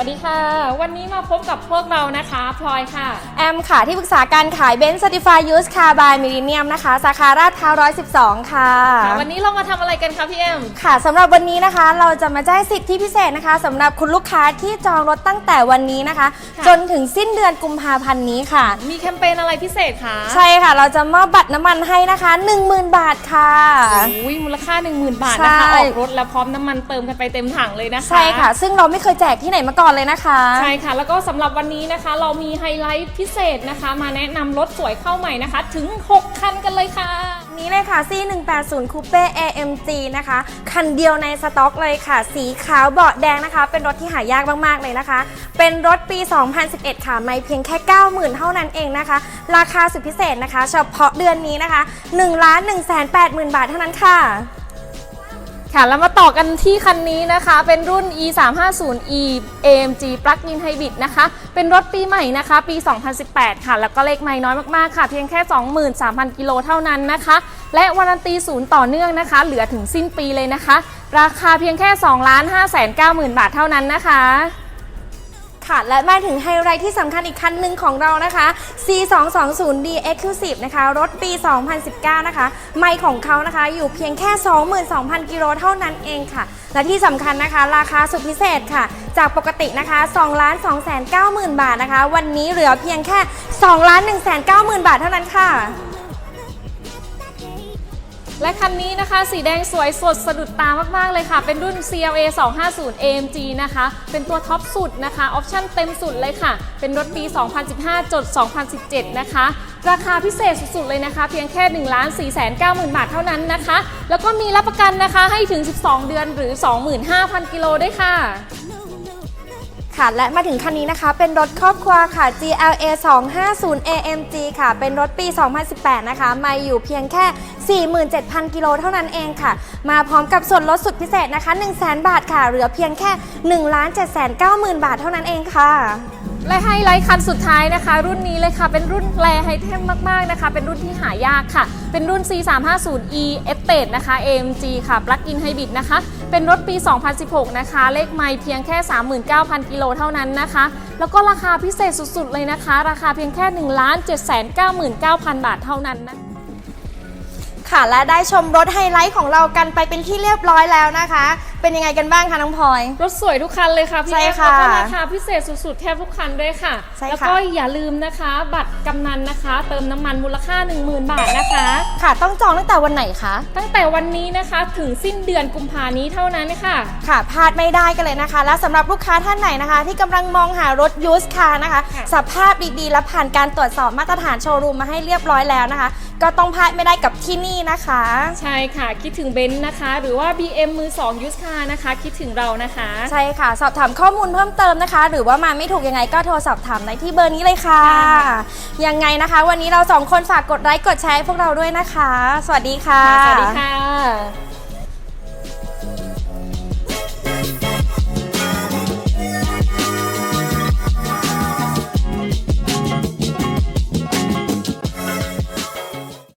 วัสดีค่ะ วันนี้มาพบกับพวกเรานะคะพลอยค่ะ แอมค่ะ ที่ปรึกษาการขายเบนซ์ Certified Used Car by Millennium นะคะ สาขาราดพร้าว112 ค่ะค่ะวันนี้เรามาทำอะไรกันคะพี่เอ็มค่ะสำหรับวันนี้นะคะ เราจะมาแจ้งสิทธิพิเศษนะคะสำหรับคุณลูกค้าที่จองรถตั้งแต่วันนี้นะคะค่ะจนถึงสิ้นเดือนกุมภาพันธ์นี้ค่ะ มีแคมเปญอะไรพิเศษคะ ใช่ค่ะ เราจะมอบบัตรน้ำมันให้นะคะ 10,000 บาทค่ะอุ้ยมูลค่า 10,000 บาทนะคะใช่ออกรถแล้วพร้อมน้ำมันเติมกันไปเต็มถังเลยนะคะ ใช่ค่ะ ซึ่งเราไม่เคยแจกที่ไหนมาก่อนเลยนะคะ ใช่ค่ะ แล้วก็สำหรับวันนี้นะคะ เรามีไฮไลท์พิเศษนะคะ มาแนะนำรถสวยเข้าใหม่นะคะ ถึง 6 คันกันเลยค่ะ นี้เลยค่ะ C180 Coupe AMG นะคะ คันเดียวในสต็อกเลยค่ะ สีขาวเบาะแดงนะคะ เป็นรถที่หายากมากๆเลยนะคะ เป็นรถปี 2011 ค่ะ ไม่เพียงแค่ 90,000 เท่านั้นเองนะคะ ราคาสุดพิเศษนะคะ เฉพาะเดือนนี้นะคะ 1 1 8 0 0 0 0 บาทเท่านั้นค่ะ ค่ะแล้วมาต่อกันที่คันนี้นะคะ เป็นรุ่น e 3 5 0 e AMG Plug-in Hybrid นะคะ เป็นรถปีใหม่นะคะ ปี 2018 ค่ะ แล้วก็เลขไม่น้อยมากๆค่ะ เพียงแค่ 23,000 กิโลเท่านั้นนะคะ และวารันตีศูนย์ต่อเนื่องนะคะ เหลือถึงสิ้นปีเลยนะคะ ราคาเพียงแค่ 2 5 9 0 0 0 0 บาทเท่านั้นนะคะ ค่ะ และมาถึงไฮไลท์ที่สำคัญอีกคันหนึ่งของเรานะคะ C220D Exclusive นะคะ รถปี 2019 นะคะ ไม่ของเขานะคะ อยู่เพียงแค่ 22,000 กิโลเท่านั้นเองค่ะ และที่สำคัญนะคะ ราคาสุดพิเศษค่ะ จากปกตินะคะ2 2 9 0 0 0 0 บาทนะคะ วันนี้เหลือเพียงแค่2 1 9 0 0 0 บาทเท่านั้นค่ะ และคันนี้นะคะสีแดงสวยสดสะดุดตามากๆเลยค่ะ เป็นรุ่น CLA 250 AMG นะคะ เป็นตัวท็อปสุดนะคะ ออปชั่นเต็มสุดเลยค่ะ เป็นรถปี 2015 จด 2017 นะคะ ราคาพิเศษสุดๆเลยนะคะ เพียงแค่ 1 4 9 0 0 0 0บาทเท่านั้นนะคะ แล้วก็มีรับประกันนะคะให้ถึง 12 เดือนหรือ 25,000 กิโลด้วยค่ะ ค่ะ และมาถึงคันนี้นะคะ เป็นรถครอบครัวค่ะ GLA 250 AMG ค่ะ เป็นรถปี 2018 นะคะ มาอยู่เพียงแค่ 47,000 กิโลเท่านั้นเองค่ะ มาพร้อมกับส่วนลดสุดพิเศษนะคะ 100,000 บาทค่ะ เหลือเพียงแค่ 1 7 9 0 0 0 บาทเท่านั้นเองค่ะและไฮไลท์คันสุดท้ายนะคะ รุ่นนี้เลยค่ะ เป็นรุ่นแปลไฮเทมมาก ๆ นะคะ เป็นรุ่นที่หายากค่ะ เป็นรุ่น C350E Estate นะคะ AMG ค่ะ Plug-in Hybrid นะคะ เป็นรถปี 2016 นะคะ เลขไม่เพียงแค่ 39,000 กิโลเท่านั้นนะคะ แล้วก็ราคาพิเศษสุดๆ เลยนะคะ ราคาเพียงแค่ 1 799,000 บาทเท่านั้นนะค่ะและได้ชมรถไฮไลท์ของเรากันไปเป็นที่เรียบร้อยแล้วนะคะเป็นยังไงกันบ้างคะน้องพลอย รถสวยทุกคันเลยค่ะพี่ใช่แอฟค่ะแล้วก็ราคาพิเศษสุดๆแทบทุกคันด้วยค่ะ ใช่ค่ะ แล้วก็อย่าลืมนะคะ บัตรกำนันนะคะ เติมน้ำมันมูลค่า 10,000 บาทนะคะ ค่ะ ต้องจองตั้งแต่วันไหนคะ ตั้งแต่วันนี้นะคะถึงสิ้นเดือนกุมภานี้เท่านั้นค่ะ ค่ะพลาดไม่ได้กันเลยนะคะ และสำหรับลูกค้าท่านไหนนะคะ ที่กำลังมองหารถยูสคาร์นะคะ ค่ะสภาพดีๆ และผ่านการตรวจสอบมาตรฐานโชว์รูมมาให้เรียบร้อยแล้วนะคะ ก็ต้องพลาดไม่ได้กับที่นี่นะคะ ใช่ค่ะ คิดถึงเบนซ์นะคะ หรือว่า BM มือ2ยูสคานะคะคิดถึงเรานะคะ ใช่ค่ะ สอบถามข้อมูลเพิ่มเติมนะคะ หรือว่ามาไม่ถูกยังไงก็โทรสอบถามได้ที่เบอร์นี้เลยค่ะค่ะ ยังไงนะคะ วันนี้เราสองคนฝากกดไลค์กดแชร์ให้พวกเราด้วยนะคะ สวัสดีค่ะ สวัสดีค่ะ